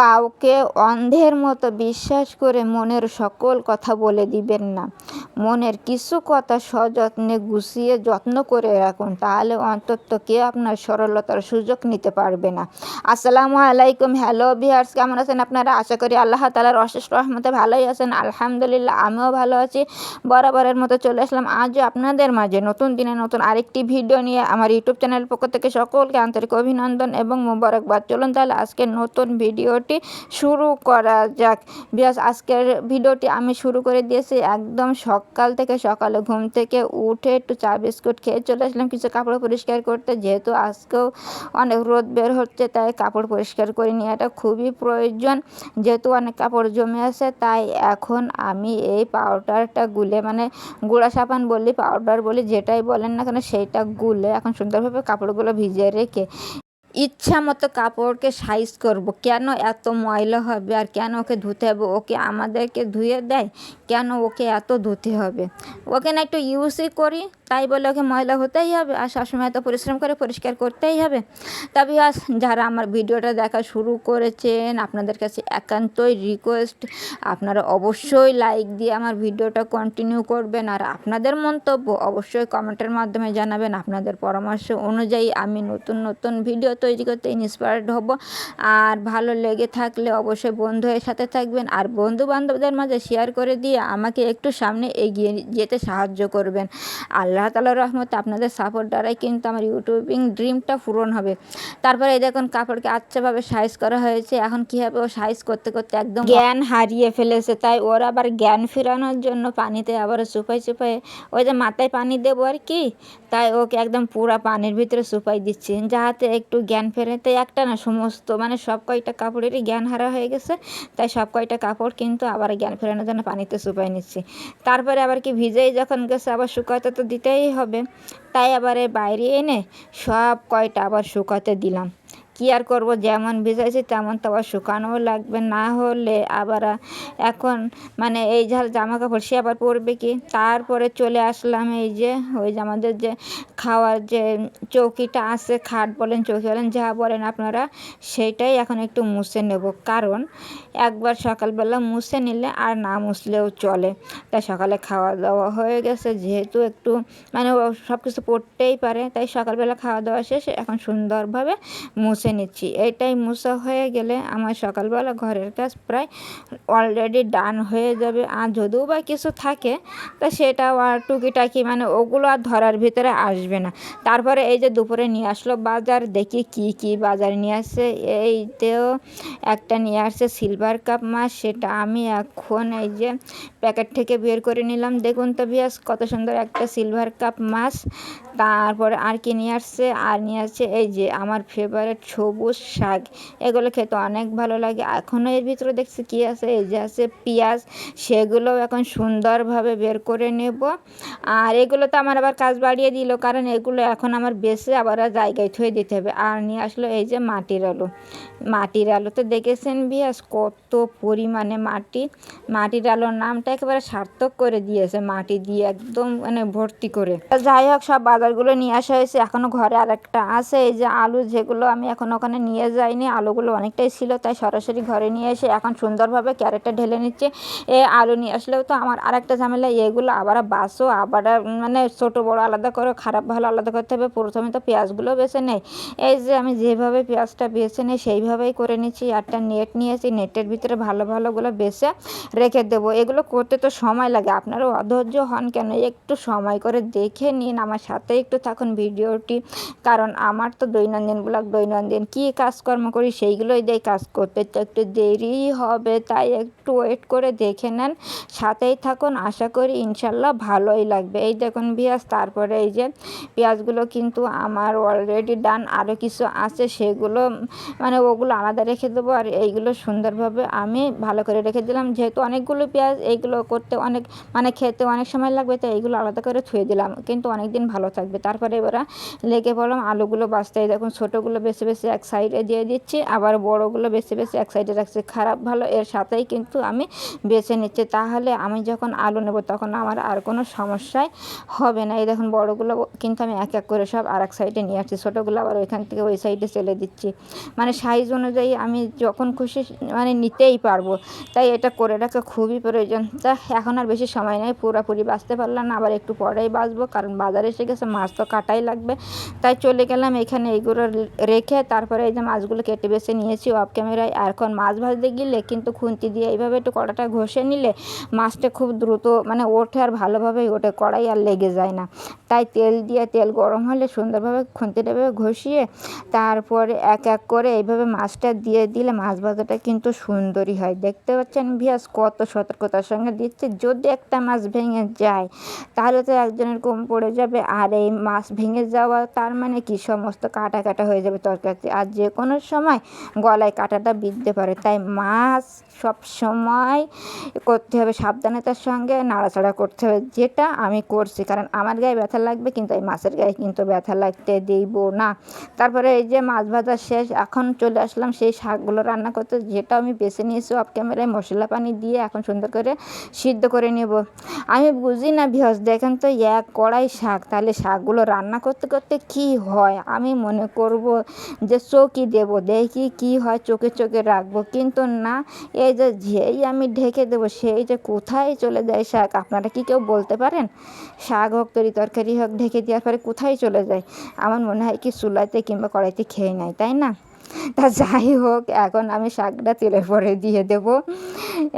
কাউকে অন্ধের মতো বিশ্বাস করে মনের সকল কথা বলে দিবেন না। মনের কিছু কথা সযত্নে গুছিয়ে যত্ন করে রাখুন, তাহলে অন্তত কেউ আপনার সরলতার সুযোগ নিতে পারবে না। আসসালামু আলাইকুম, হ্যালো বিহার্স কেমন আছেন আপনারা? আশা করি আল্লাহ তালার অশেষ রহমতে ভালোই আছেন। আলহামদুলিল্লাহ, আমিও ভালো আছি। বরাবরের মতো চলে আসলাম আজও আপনাদের মাঝে নতুন দিনে নতুন আরেকটি ভিডিও নিয়ে। আমার ইউটিউব চ্যানেল পক্ষ থেকে সকলকে আন্তরিক অভিনন্দন এবং মোবারকবাদ। চলুন তাহলে আজকের নতুন ভিডিওটি শুরু করা যাক। বিকজ আজকের ভিডিওটি আমি শুরু করে দিয়েছি একদম সকাল থেকে সকালে ঘুম থেকে উঠে একটু চা বিস্কুট খেয়ে চলে আসলাম কিছু কাপড় পরিষ্কার করতে। যেহেতু আজকেও অনেক রোদ বের হচ্ছে, তাই কাপড় পরিষ্কার করে নিয়ে এটা খুবই প্রয়োজন। যেহেতু অনেক কাপড় জমে আছে, তাই এখন আমি এই পাউডারটা গুলে মানে গুঁড়া সাবান বলি পাউডার বলি, যেটাই বলেন না কেন সেইটা গুলে এখন সুন্দরভাবে কাপড়গুলো ভিজিয়ে রেখে ইচ্ছা মতো কাপড়কে সাইজ করব। কেন এত ময়লা হবে আর কেন ওকে ধুতে হবে? ওকে আমাদেরকে ধুয়ে দেয়? কেন ওকে এত ধুতে হবে? ওকে না একটু ইউজই করি, তাই বলে ওকে ময়লা হতেই হবে আর সবসময় এত পরিশ্রম করে পরিষ্কার করতেই হবে। তবে আজ যারা আমার ভিডিওটা দেখা শুরু করেছেন, আপনাদের কাছে একান্তই রিকোয়েস্ট আপনারা অবশ্যই লাইক দিয়ে আমার ভিডিওটা কন্টিনিউ করবেন আর আপনাদের মন্তব্য অবশ্যই কমেন্টের মাধ্যমে জানাবেন। আপনাদের পরামর্শ অনুযায়ী আমি নতুন নতুন ভিডিও তৈরি করতে ইন্সপায়ার্ড হব। আর ভালো লেগে থাকলে অবশ্যই বন্ধুদের সাথে থাকবেন আর বন্ধু বান্ধবদের মাঝে শেয়ার করে দিয়ে আমাকে একটু সামনে এগিয়ে যেতে সাহায্য করবেন। আল্লাহ তালার রহমতে আপনাদের সাপোর্ট দ্বারাই কিন্তু আমার ইউটিউবিং ড্রিমটা পূরণ হবে। তারপরে এই দেখুন কাপড়কে আচ্ছাভাবে সাইজ করা হয়েছে। এখন কী হবে ও সাইজ করতে করতে একদম জ্ঞান হারিয়ে ফেলেছে। তাই ওর আবার জ্ঞান ফেরানোর জন্য পানিতে আবার চুপাই চুপাই ওই যে মাথায় পানি দেবো আর কি, তাই ওকে একদম পুরা পানির ভিতরে চুপাই দিচ্ছি, যাতে একটু জ্ঞান ফেরে। তাই একটা না সমস্ত মানে সব কয়টা কাপড়েরই জ্ঞান হারা হয়ে গেছে। তাই সব কয়টা কাপড় কিন্তু আবার জ্ঞান ফেরানোর জন্য পানিতে চুপাই নিচ্ছি। তারপরে আবার কি ভিজেই যখন গেছে, আবার শুকাতে তো দিতেই হবে। তাই আবার বাইরে এনে সব কয়টা আবার শুকাতে দিলাম। কী আর করব? যেমন ভিজাইছি, তেমন তো আবার শুকানোও লাগবে। না হলে আবার এখন মানে এই যার জামা কাপড় সে আবার পরবে কি? তারপরে চলে আসলাম এই যে, ওই যে আমাদের যে খাওয়ার যে চৌকিটা আছে, খাট বলেন, চৌকি বলেন, যা বলেন আপনারা সেইটাই এখন একটু মুছে নেব। কারণ একবার সকালবেলা মুছে নিলে আর না মুছলেও চলে। তাই সকালে খাওয়া দাওয়া হয়ে গেছে। যেহেতু একটু মানে সব কিছু পড়তেই পারে, তাই সকালবেলা খাওয়া দাওয়া শেষে এখন সুন্দরভাবে মুছে মুছে নিচ্ছি। এটাই মুছা হয়ে গেলে আমার সকালবেলা ঘরের কাজ প্রায় অলরেডি ডান হয়ে যাবে। আর যদিও বা কিছু থাকে, তা সেটাও আর টুকিটাকি মানে ওগুলো আর ধরার ভিতরে আসবে না। তারপরে এই যে দুপুরে নিয়ে আসলো বাজার, দেখি কি কি বাজার নিয়ে আসছে এইতেও একটা নিয়ে আসছে সিলভার কাপ মাছ, সেটা আমি এখন এই যে প্যাকেট থেকে বের করে নিলাম। দেখুন তো বিয়াস কত সুন্দর একটা সিলভার কাপ মাছ। তারপরে আর কি নিয়ে আসছে আর নিয়ে আসছে এই যে আমার ফেভারেট সবুজ শাক, এগুলো খেতে অনেক ভালো লাগে। এখনও এর ভিতরে দেখছি কী আছে? এই যে আছে পেঁয়াজ, সেগুলোও এখন সুন্দরভাবে বের করে নেব। আর এগুলো তো আমার আবার কাজ বাড়িয়ে দিল, কারণ এগুলো এখন আমার বেছে আবার জায়গায় থুয়ে দিতে হবে। আর নিয়ে আসলো এই যে মাটির আলু। মাটির আলু তো দেখেছেন বিয়াস? কত পরিমাণে মাটি। মাটির আলুর নামটা একেবারে সার্থক করে দিয়েছে মাটি দিয়ে একদম মানে ভর্তি করে। যাই হোক, সব বাজারগুলো নিয়ে আসা হয়েছে। এখনও ঘরে আরেকটা আছে। এই যে আলু যেগুলো আমি এখন ওখানে নিয়ে যাইনি আলুগুলো অনেকটাই ছিল, তাই সরাসরি ঘরে নিয়ে এসে এখন সুন্দরভাবে ক্যারেটটা ঢেলে নিচ্ছে। এ আলু নিয়ে আসলেও তো আমার আরেকটা ঝামেলা, এগুলো আবার বাসও, আবার মানে ছোটো বড়ো আলাদা করে, খারাপ ভালো আলাদা করতে হবে। প্রথমে তো পেঁয়াজগুলো বেছে নেই। এই যে আমি যেভাবে পেঁয়াজটা বেছে নিই, সেইভাবেই করে নিচ্ছি। একটা নেট নিয়েছি, নেটের ভিতরে ভালো ভালোগুলো বেছে রেখে দেবো। এগুলো করতে তো সময় লাগে। আপনারও অধৈর্য হন কেন? একটু সময় করে দেখে নিন। আমার সাথে একটু থাকুন ভিডিওটি, কারণ আমার তো দৈনন্দিন ব্লগ দৈনন্দিন কী কাজকর্ম করি সেইগুলোই দিয়ে কাজ করতে তো একটু দেরি হবে, তাই একটু ওয়েট করে দেখে নেন, সাথেই থাকুন, আশা করি ইনশাল্লাহ ভালোই লাগবে। এই দেখুন পেঁয়াজ তারপরে এই যে পেঁয়াজগুলো কিন্তু আমার অলরেডি ডান আরও কিছু আছে, সেগুলো মানে ওগুলো আলাদা রেখে দেবো, আর এইগুলো সুন্দরভাবে আমি ভালো করে রেখে দিলাম। যেহেতু অনেকগুলো পেঁয়াজ, এইগুলো করতে অনেক মানে খেতে অনেক সময় লাগবে তো এইগুলো আলাদা করে থুয়ে দিলাম। কিন্তু অনেক দিন ভালো থাকবে। তারপরে এবার লেগে পড়লাম আলুগুলো বাঁচতে দেখুন ছোটোগুলো বেছে বেছে বেশি এক সাইডে দিয়ে দিচ্ছি, আবার বড়গুলো বেশি বেশি এক সাইডে রাখছি। খারাপ ভালো, এর সাথেই কিন্তু আমি বেছে নিচ্ছি। তাহলে আমি যখন আলু নেব তখন আমার আর কোনো সমস্যায় হবে না। এই দেখুন, বড়গুলো কিন্তু আমি এক এক করে সব আর এক সাইডে নিয়ে আসছি। ছোটোগুলো আবার ওইখান থেকে ওই সাইডে চলে দিচ্ছি। মানে সাইজ অনুযায়ী আমি যখন খুশি মানে নিতেই পারব। তাই এটা করে রাখা খুবই প্রয়োজন। তা এখন আর বেশি সময় নেই, পুরোপুরি বাঁচতে পারলাম না, আবার একটু পরেই বাঁচবো। কারণ বাজারে এসে গেছে, মাছ তো কাটাই লাগবে। তাই চলে গেলাম এখানে এইগুলো রেখে তারপরে এই যে মাছগুলো কেটে বেছে নিয়েছি অফ ক্যামেরায় আর এখন মাছ ভাজতে গেলে কিন্তু খুন্তি দিয়ে এইভাবে একটু কড়াটা ঘষে নিলে মাছটা খুব দ্রুত মানে ওঠে আর ভালোভাবেই ওঠে, কড়াই আর লেগে যায় না। তাই তেল দিয়ে তেল গরম হলে সুন্দরভাবে খুন্তিটাভাবে ঘষিয়ে তারপরে এক এক করে এইভাবে মাছটা দিয়ে দিলে মাছ ভাজাটা কিন্তু সুন্দরই হয়। দেখতে পাচ্ছেন ভিয়াস কত সতর্কতার সঙ্গে দিচ্ছে। যদি একটা মাছ ভেঙে যায়, তাহলে তো একজনের কম পড়ে যাবে। আর এই মাছ ভেঙে যাওয়া, তার মানে কি? সমস্ত কাটা কাটা হয়ে যাবে তরকারিতে আর যে কোনো সময় গলায় কাটাটা বিঁধতে পারে। তাই মাছ সব সময় করতে হবে। সাবধানতার সঙ্গে নাড়াচাড়া করতে হবে। যেটা আমি করছি। কারণ আমার গায়ে ব্যথা লাগবে কিন্তু এই মাছের গায়ে কিন্তু ব্যথা লাগতে দিব না। তারপরে এই যে মাছ ভাজা শেষ, এখন চলে আসলাম সেই শাকগুলো রান্না করতে। যেটা আমি বেছে নিয়েছি অফ ক্যামেরায় মশলা পানি দিয়ে এখন সুন্দর করে সিদ্ধ করে নেব। আমি বুঝি না ভিহস দেখেন তো এক কড়াই শাক। তাহলে শাকগুলো রান্না করতে করতে কি হয়? আমি মনে করব যে চৌকি দেবো, দেখি কি হয়, চোখে চোখে রাখব। কিন্তু না, এই যে যেই আমি ঢেকে দেবো, সেই যে কোথায় চলে যায় শাক? আপনারা কি কেউ বলতে পারেন? শাক হোক, তরি তরকারি হোক, ঢেকে দেওয়ার পরে কোথায় চলে যায়? আমার মনে হয় কি চুলাতে কিংবা কড়াইতে খেয়ে নেয়, তাই না? তা যাই হোক, এখন আমি শাকটা তেলের পরে দিয়ে দেব।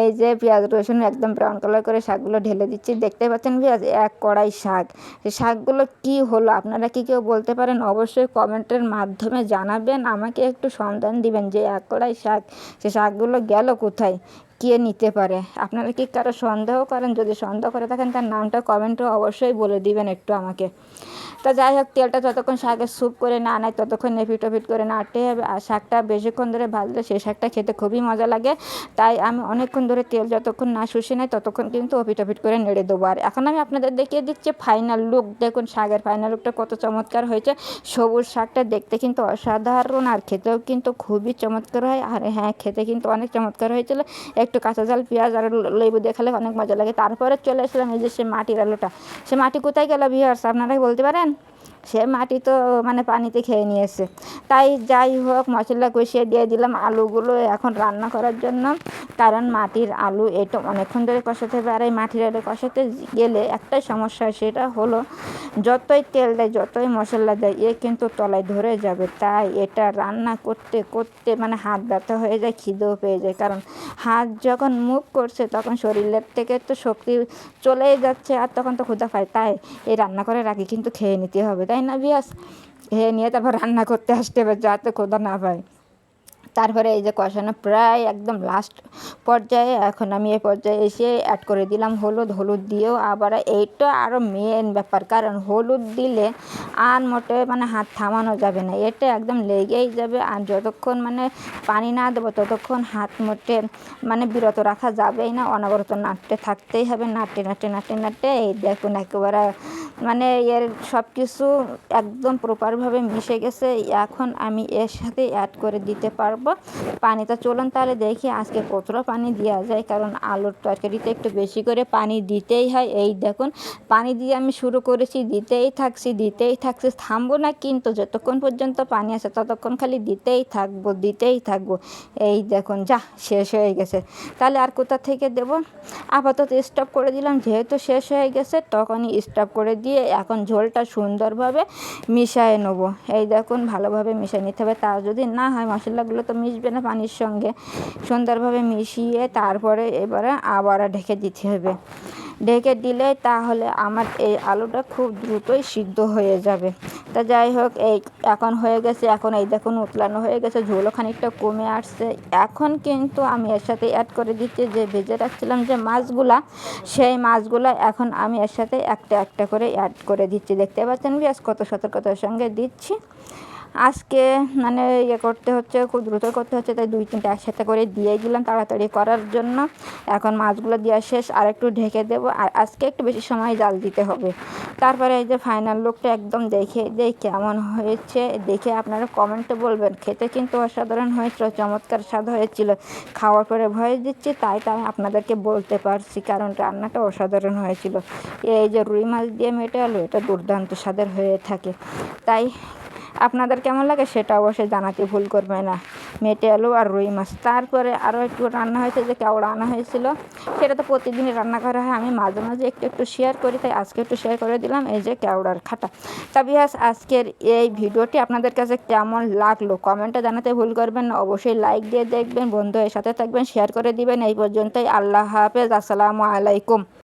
এই যে পেঁয়াজ রসুন একদম ব্রাউন কালার করে শাকগুলো ঢেলে দিচ্ছি। দেখতে পাচ্ছেন পেঁয়াজ, এক কড়াই শাক। শাকগুলো কি হলো? আপনারা কি কেউ বলতে পারেন? অবশ্যই কমেন্টের মাধ্যমে জানাবেন। আমাকে একটু সন্ধান দিবেন যে এক কড়াই শাক, সে শাকগুলো গেল কোথায়? কে নিতে পারে। আপনারা কি কারও সন্দেহ করেন? যদি সন্দেহ করে থাকেন, তার নামটা কমেন্টে অবশ্যই বলে দিবেন একটু আমাকে। তা যাই হোক, তেলটা যতক্ষণ শাকের স্যুপ করে না নেয়, ততক্ষণ এপিট ওপিট করে নাড়তে হবে। আর শাকটা বেশিক্ষণ ধরে ভাজলে সেই শাকটা খেতে খুবই মজা লাগে। তাই আমি অনেকক্ষণ ধরে তেল যতক্ষণ না শুষে নেয়, ততক্ষণ কিন্তু ওপিট করে নেড়ে দেবো। আর এখন আমি আপনাদের দেখিয়ে দিচ্ছি ফাইনাল লুক দেখুন, শাকের ফাইনাল লুকটা কত চমৎকার হয়েছে। সবুজ শাকটা দেখতে কিন্তু অসাধারণ, আর খেতেও কিন্তু খুবই চমৎকার হয়। আর হ্যাঁ খেতে কিন্তু অনেক চমৎকার হয়েছিল। একটু কাঁচা জাল পেঁয়াজ আর লেবু দিয়ে খেলে অনেক মজা লাগে। তারপরে চলে আসলাম এই যে সে মাটির আলুটা। সে মাটি কোথায় গেল ভিউয়ার্স আপনারাই বলতে পারেন? সে মাটি তো মানে পানিতে খেয়ে নিয়েছে। তাই যাই হোক, মশলা কষিয়ে দিয়ে দিলাম আলুগুলো এখন রান্না করার জন্য। কারণ মাটির আলু এটা অনেকক্ষণ ধরে কষাতে হবে আর এই মাটির আলু কষাতে গেলে একটাই সমস্যা সেটা হলো, যতই তেল দেয়, যতই মশলা দেয়, এ কিন্তু তলায় ধরে যাবে। তাই এটা রান্না করতে করতে মানে হাত ব্যথা হয়ে যায়, খিদেও পেয়ে যায়। কারণ হাত যখন মুভ করছে, তখন শরীরের থেকে তো শক্তি চলেই যাচ্ছে আর তখন তো ক্ষুধা পায়। তাই এই রান্না করে রাখি কিন্তু খেয়ে নিতে হবে, তাই না বিয়াস? খেয়ে নিয়ে তারপর রান্না করতে আসতে হবে যাতে খোদা না পায়। তারপরে এই যে কষানো প্রায় একদম লাস্ট পর্যায়ে, এখন আমি এই পর্যায়ে এসে অ্যাড করে দিলাম হলুদ। হলুদ দিয়েও আবার এইটা আরও মেন ব্যাপার, কারণ হলুদ দিলে আর মোটে মানে হাত থামানো যাবে না। এটা একদম লেগেই যাবে আর যতক্ষণ মানে পানি না দেবো, ততক্ষণ হাত মোটে মানে বিরত রাখা যাবেই না। অনবরত নাড়তে থাকতেই হবে, নাড়তে নাড়তে নাড়তে নাড়তে এই দেখুন একেবারে মানে এর সব কিছু একদম প্রপারভাবে মিশে গেছে। এখন আমি এর সাথে অ্যাড করে দিতে পারব। পানিটা চলুন তাহলে দেখি আজকে কতটা পানি দেওয়া যায়, কারণ আলুর তরকারিতে একটু বেশি করে পানি দিতেই হয়। এই দেখুন, পানি দিয়ে আমি শুরু করেছি, দিতেই থাকছি দিতেই থাকছি। থামবো না কিন্তু যতক্ষণ পর্যন্ত পানি আসে ততক্ষণ খালি দিতেই থাকব দিতেই থাকব। এই দেখুন, যা, শেষ হয়ে গেছে। তাহলে আর কোথা থেকে দেব? আপাতত স্টপ করে দিলাম, যেহেতু শেষ হয়ে গেছে, তখনই স্টপ করে দিয়ে এখন ঝোলটা সুন্দরভাবে মিশিয়ে নেব। এই দেখুন, ভালোভাবে মিশিয়ে নিতে হবে। তা যদি না হয়, মশলাগুলো তো মিশবে না পানির সঙ্গে। সুন্দরভাবে মিশিয়ে তারপরে এবারে আবার ঢেকে দিতে হবে। ঢেকে দিলে তাহলে আমার এই আলুটা খুব দ্রুতই সিদ্ধ হয়ে যাবে। তা যাই হোক, এই এখন হয়ে গেছে, এখন এই দেখুন উতলানো হয়ে গেছে, ঝোলও খানিকটা কমে আসছে। এখন কিন্তু আমি এর সাথে অ্যাড করে দিচ্ছি যে ভেজে রাখছিলাম যে মাছগুলা, সেই মাছগুলা এখন আমি এর সাথে একটা একটা করে অ্যাড করে দিচ্ছি। দেখতে পাচ্ছেন পেঁয়াজ কত সতর্কতার সঙ্গে দিচ্ছি। আজকে মানে ইয়ে করতে হচ্ছে, খুব দ্রুত করতে হচ্ছে, তাই দুই তিনটা একসাথে করে দিয়ে দিলাম তাড়াতাড়ি করার জন্য। এখন মাছগুলো দেওয়া শেষ, আর একটু ঢেকে দেবো, আর আজকে একটু বেশি সময় জাল দিতে হবে। তারপরে এই যে ফাইনাল লুকটা একদম দেখে, দেই কেমন হয়েছে, দেখে আপনারা কমেন্টে বলবেন। খেতে কিন্তু অসাধারণ হয়েছিল, চমৎকার স্বাদ হয়েছিল। খাওয়ার পরে ভয় দিচ্ছি, তাই তাই আপনাদেরকে বলতে পারছি, কারণ রান্নাটা অসাধারণ হয়েছিল। এই যে রুই মাছ দিয়ে মেটে আলু এটা দুর্দান্ত স্বাদের হয়ে থাকে। তাই আপনাদের কেমন লাগে সেটা অবশ্যই জানাতে ভুল করবে না। মেটে আলু আর রুই মাছ। তারপরে আরও একটু রান্না হয়েছে, যে কেওড়া আনা হয়েছিল, সেটা তো প্রতিদিনই রান্না করা হয়। আমি মাঝে মাঝে একটু একটু শেয়ার করি, তাই আজকে একটু শেয়ার করে দিলাম, এই যে কেওড়ার খাটা। তা বিহাস আজকের এই ভিডিওটি আপনাদের কাছে কেমন লাগল? কমেন্টে জানাতে ভুল করবেন না। অবশ্যই লাইক দিয়ে দেখবেন বন্ধু এর সাথে থাকবেন শেয়ার করে দিবেন। এই পর্যন্তই। আল্লাহ হাফেজ। আসসালামু আলাইকুম।